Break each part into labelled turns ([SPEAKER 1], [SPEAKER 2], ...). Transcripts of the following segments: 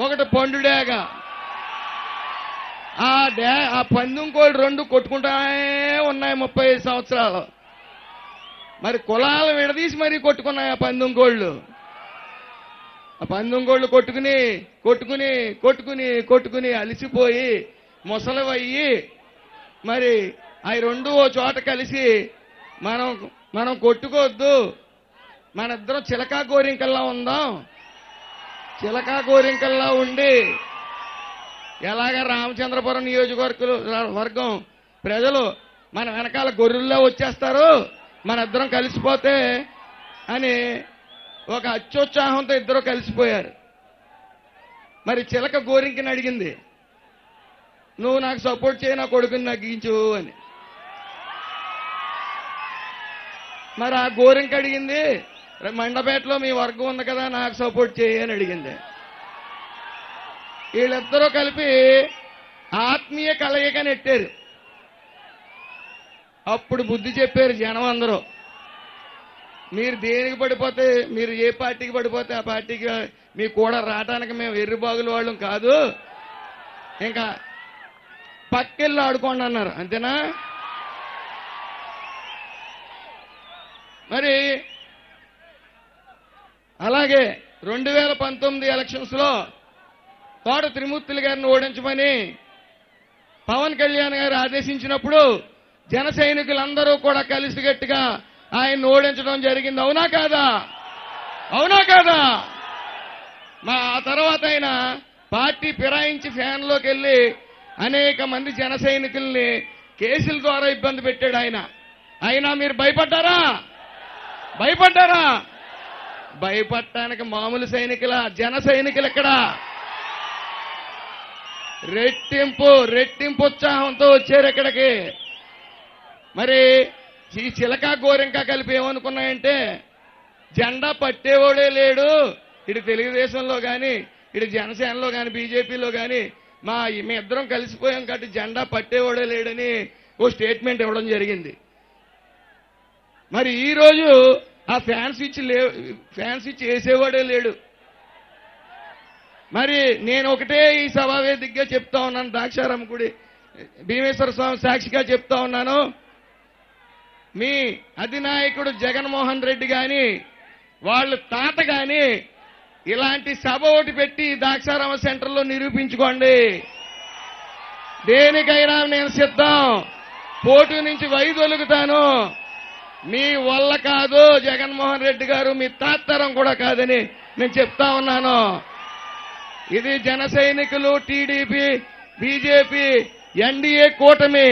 [SPEAKER 1] ఒకటి పండు డేగ ఆ డే ఆ పందెం కోళ్ళు రెండు కొట్టుకుంటానే ఉన్నాయి ముప్పై ఐదు సంవత్సరాలు. మరి కులాలు విడదీసి మరీ కొట్టుకున్నాయి ఆ పందెం కోళ్ళు. ఆ పందెం కోళ్ళు కొట్టుకుని కొట్టుకుని కొట్టుకుని కొట్టుకుని అలిసిపోయి ముసలవయ్యి మరి అవి రెండు ఓ చోట కలిసి మనం మనం కొట్టుకోవద్దు. మన ఇద్దరం చిలకా కోరింకల్లా ఉందాం. చిలకా కోరింకల్లా ఉండి ఎలాగ రామచంద్రపురం నియోజకవర్గ వర్గం ప్రజలు మన వెనకాల గొర్రెల్లో వచ్చేస్తారు మన ఇద్దరం కలిసిపోతే అని ఒక అత్యుత్సాహంతో ఇద్దరు కలిసిపోయారు. మరి చిలక గోరింకిని అడిగింది నువ్వు నాకు సపోర్ట్ చేయి నా కొడుకుని నగ్గించు అని. మరి ఆ గోరింక అడిగింది మండపేటలో మీ వర్గం ఉంది కదా నాకు సపోర్ట్ చేయి అని అడిగింది. వీళ్ళిద్దరూ కలిపి ఆత్మీయ కలయిక నెట్టారు. అప్పుడు బుద్ధి చెప్పారు జనం అందరూ మీరు దేనికి పడిపోతే మీరు ఏ పార్టీకి పడిపోతే ఆ పార్టీకి మీకు కూడా రావడానికి మేము ఎర్రిబాగుల వాళ్ళం కాదు. ఇంకా పక్కెళ్ళి ఆడుకోండి అన్నారు అంతేనా? మరి అలాగే రెండు వేల పంతొమ్మిది ఎలక్షన్స్లో తోట త్రిమూర్తులు గారిని ఓడించమని పవన్ కళ్యాణ్ గారు ఆదేశించినప్పుడు జన సైనికులందరూ కూడా కలిసిగట్టుగా ఆయన్ని ఓడించడం జరిగింది. అవునా కాదా? అవునా కాదా? మా ఆ తర్వాత ఆయన పార్టీ ఫిరాయించి ఫ్యాన్లోకి వెళ్ళి అనేక మంది జన సైనికుల్ని కేసుల ద్వారా ఇబ్బంది పెట్టాడు ఆయన. అయినా మీరు భయపడ్డారా? భయపడ్డారా? భయపడటానికి మామూలు సైనికుల జన సైనికులు ఇక్కడ రెట్టింపు రెట్టింపు ఉత్సాహంతో వచ్చారు ఇక్కడికి. మరి ఈ చిలక గోరింక కలిపి ఏమనుకున్నాయంటే జెండా పట్టేవాడే లేడు. ఇటు తెలుగుదేశంలో కానీ ఇటు జనసేనలో కానీ బీజేపీలో కానీ మా మీ ఇద్దరం కలిసిపోయాం కాబట్టి జెండా పట్టేవాడే లేడని ఓ స్టేట్మెంట్ ఇవ్వడం జరిగింది. మరి ఈరోజు ఆ ఫ్యాన్స్ ఇచ్చి లే ఫ్యాన్స్ ఇచ్చి వేసేవాడే లేడు. మరి నేను ఒకటే ఈ సభా చెప్తా ఉన్నాను ద్రాక్షారామ గుడి. భీమేశ్వర స్వామి సాక్షిగా చెప్తా ఉన్నాను. మీ అధినాయకుడు జగన్మోహన్ రెడ్డి గాని వాళ్ళ తాత గాని ఇలాంటి సభ ఒకటి పెట్టి ద్రాక్షారామ సెంటర్లో నిరూపించుకోండి. దేనికైనా నేను సిద్ధం. పోటీ నుంచి వైదొలుగుతాను. మీ వల్ల కాదు జగన్మోహన్ రెడ్డి గారు మీ తాత్తరం కూడా కాదని నేను చెప్తా ఉన్నాను. ఇది జన సైనికులు టీడీపీ బీజేపీ ఎన్డీఏ కూటమి.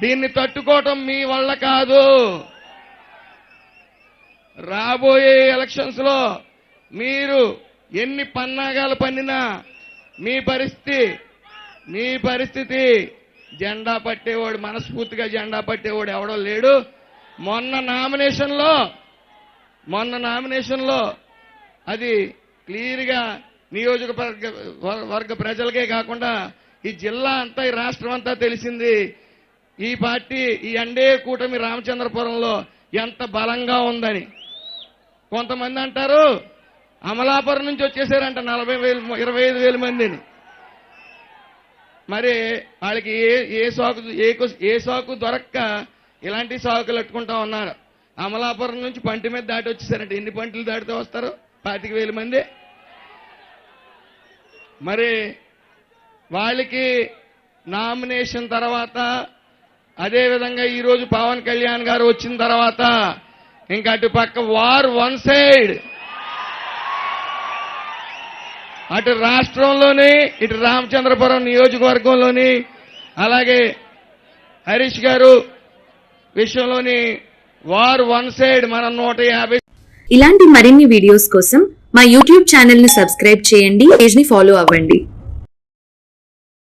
[SPEAKER 1] దీన్ని తట్టుకోవటం మీ వల్ల కాదు. రాబోయే ఎలక్షన్స్లో మీరు ఎన్ని పన్నాగాలు పన్నినా మీ పరిస్థితి మీ పరిస్థితి జెండా పట్టేవాడు మనస్ఫూర్తిగా జెండా పట్టేవాడు ఎవడో లేడు. మొన్న నామినేషన్లో మొన్న నామినేషన్లో అది క్లియర్గా నియోజకవర్గ వర్గ ప్రజలకే కాకుండా ఈ జిల్లా అంతా ఈ రాష్ట్రం అంతా తెలిసింది. ఈ పార్టీ ఈ అండే కూటమి రామచంద్రపురంలో ఎంత బలంగా ఉందని. కొంతమంది అంటారు అమలాపురం నుంచి వచ్చేసారంట నలభై వేలు ఇరవై ఐదు వేల మందిని. మరి వాళ్ళకి ఏ ఏ సాకు ఏ ఏ సాకు దొరక్క ఇలాంటి సాకులు పెట్టుకుంటా ఉన్నారు. అమలాపురం నుంచి పంటి మీద దాటి వచ్చేసారంట. ఎన్ని పంటలు దాటితే వస్తారు? పాతిక వేల మంది. మరి వాళ్ళకి నామినేషన్ తర్వాత అదేవిధంగా ఈరోజు పవన్ కళ్యాణ్ గారు వచ్చిన తర్వాత ఇంకా అటు పక్క వార్ వన్ సైడ్. అటు రాష్ట్రంలోని ఇటు రామచంద్రపురం నియోజకవర్గంలోని అలాగే హరీష్ గారు విషయంలోని వార్ వన్ సైడ్ మన నూట యాభై
[SPEAKER 2] ఇలాంటి మరిన్ని వీడియోస్ కోసం మా యూట్యూబ్ ఛానల్ని సబ్స్క్రైబ్ చేయండి పేజ్ని ఫాలో అవ్వండి.